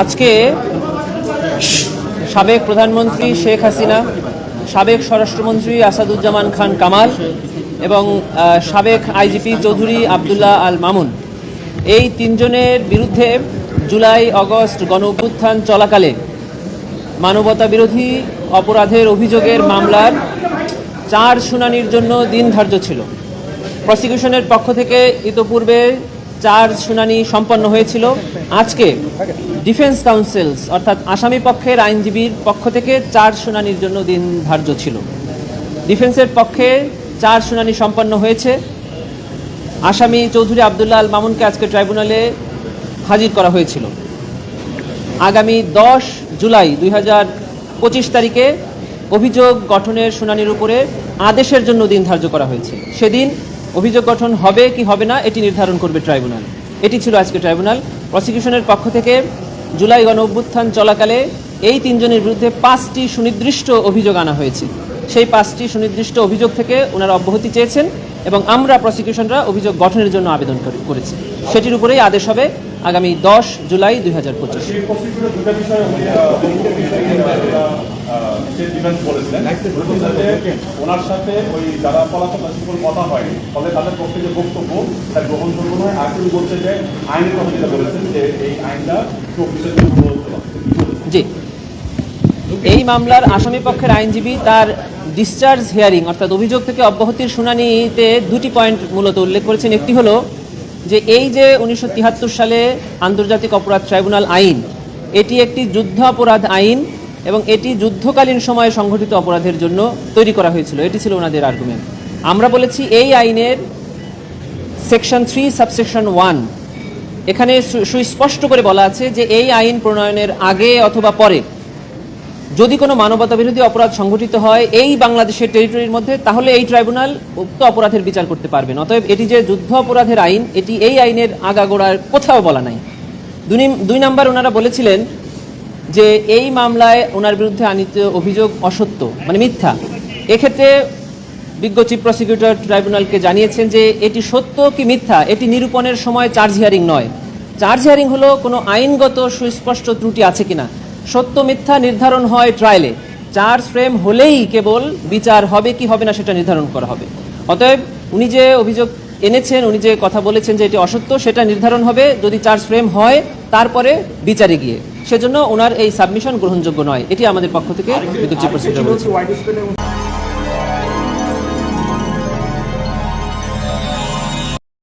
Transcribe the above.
আজকে সাবেক প্রধানমন্ত্রী শেখ হাসিনা, সাবেক স্বরাষ্ট্রমন্ত্রী আসাদুজ্জামান খান কামাল এবং সাবেক আইজিপি চৌধুরী আবদুল্লাহ আল মামুন। এই তিনজনের বিরুদ্ধে জুলাই, অগস্ট গণ অভ্যুত্থান চলাকালে মানবতা বিরোধী অপরাধের অভিযোগের মামলার চার শুনানির জন্য দিন ধার্য ছিল। প্রসিকিউশনের পক্ষ থেকে ইতোপূর্বে চার শুনানি সম্পন্ন হয়েছিল। আজকে ডিফেন্স কাউন্সিলস, অর্থাৎ আসামি পক্ষের আইনজীবীর পক্ষ থেকে চার শুনানির জন্য দিন ধার্য ছিল। ডিফেন্সের পক্ষে চার শুনানি সম্পন্ন হয়েছে। আসামি চৌধুরী আবদুল্লাহ আল মামুনকে আজকে ট্রাইব্যুনালে হাজির করা হয়েছিল। আগামী দশ জুলাই দুই হাজার পঁচিশ তারিখে অভিযোগ গঠনের শুনানির উপরে আদেশের জন্য দিন ধার্য করা হয়েছে। সেদিন অভিযোগ গঠন হবে কি হবে না, এটি নির্ধারণ করবে ট্রাইব্যুনাল। এটি ছিল আজকে ট্রাইব্যুনাল। প্রসিকিউশনের পক্ষ থেকে জুলাই গণ অভ্যুত্থান চলাকালে এই তিনজনের বিরুদ্ধে পাঁচটি সুনির্দিষ্ট অভিযোগ আনা হয়েছে। সেই পাঁচটি সুনির্দিষ্ট অভিযোগ থেকে ওনারা অব্যাহতি চেয়েছেন এবং আমরা প্রসিকিউশনরা অভিযোগ গঠনের জন্য আবেদন করে- করেছি। সেটির উপরেই আদেশ হবে। আগামী দশ জুলাই দুই হাজার পঁচিশ। সেই প্রসিকিউটর দুটো বিষয়ে উনি আহ, তিনটে বিষয়ে কিন্তু একটা, আহ, সে ডিফেন্স বলেছিলেন। বলেছেন যে ওনার সাথে ওই যারা ফলাফল সকল কথা হয়নি। ফলে তাদের পক্ষে যে বক্তব্য তা গ্রহণযোগ্য নয় আর তিনি বলছে যে আইনের কথা যেটা বলেছেন যে এই আইনটা চব্বিশের জি। এই মামলার আসামি পক্ষের আইনজীবী তার ডিসচার্জ হিয়ারিং অর্থাৎ অভিযোগ থেকে অব্যাহতির শুনানিতে দুটি পয়েন্ট মূলত উল্লেখ করেছেন। একটি হলো যে এই যে উনিশশো তিয়াত্তর সালে আন্তর্জাতিক অপরাধ ট্রাইব্যুনাল আইন, এটি একটি যুদ্ধ অপরাধ আইন এবং এটি যুদ্ধকালীন সময়ে সংঘটিত অপরাধের জন্য তৈরি করা হয়েছিল। এটি ছিল ওনাদের আর্গুমেন্ট আমরা বলেছি এই আইনের সেকশন থ্রি সাবসেকশন ওয়ান এখানে সুস্পষ্ট করে বলা আছে যে এই আইন প্রণয়নের আগে অথবা পরে যদি কোনো মানবতা বিরোধী অপরাধ সংঘটিত হয় এই বাংলাদেশের টেরিটরির মধ্যে, তাহলে এই ট্রাইব্যুনাল উক্ত অপরাধের বিচার করতে পারবেন। অতএব এটি যে যুদ্ধ অপরাধের আইন, এটি এই আইনের আগাগোড়ার কোথাও বলা নাই। দুই নিম- দুই নাম্বার ওনারা বলেছিলেন যে এই মামলায় ওনার বিরুদ্ধে আনিত অভিযোগ অসত্য মানে মিথ্যা। এক্ষেত্রে বিজ্ঞ চিফ প্রসিকিউটর ট্রাইব্যুনালকে জানিয়েছেন যে এটি সত্য কি মিথ্যা, এটি নিরূপণের সময় চার্জ হিয়ারিং নয়। চার্জ হিয়ারিং হলো কোনো আইনগত সুস্পষ্ট ত্রুটি আছে কিনা। সত্য মিথ্যা নির্ধারণ হয় ট্রায়ালে চার্জ ফ্রেম হলেই কেবল বিচার হবে কি হবে না সেটা নির্ধারণ করা হবে। অতএব উনি যে অভিযোগ এনেছেন উনি যে কথা বলেছেন যে এটি অসত্য সেটা নির্ধারণ হবে যদি চার্জ ফ্রেম হয় তারপরে বিচারে গিয়ে। সেজন্য ওনার এই সাবমিশন গ্রহণযোগ্য নয়। এটি আমাদের পক্ষ থেকে বিদ্যুৎ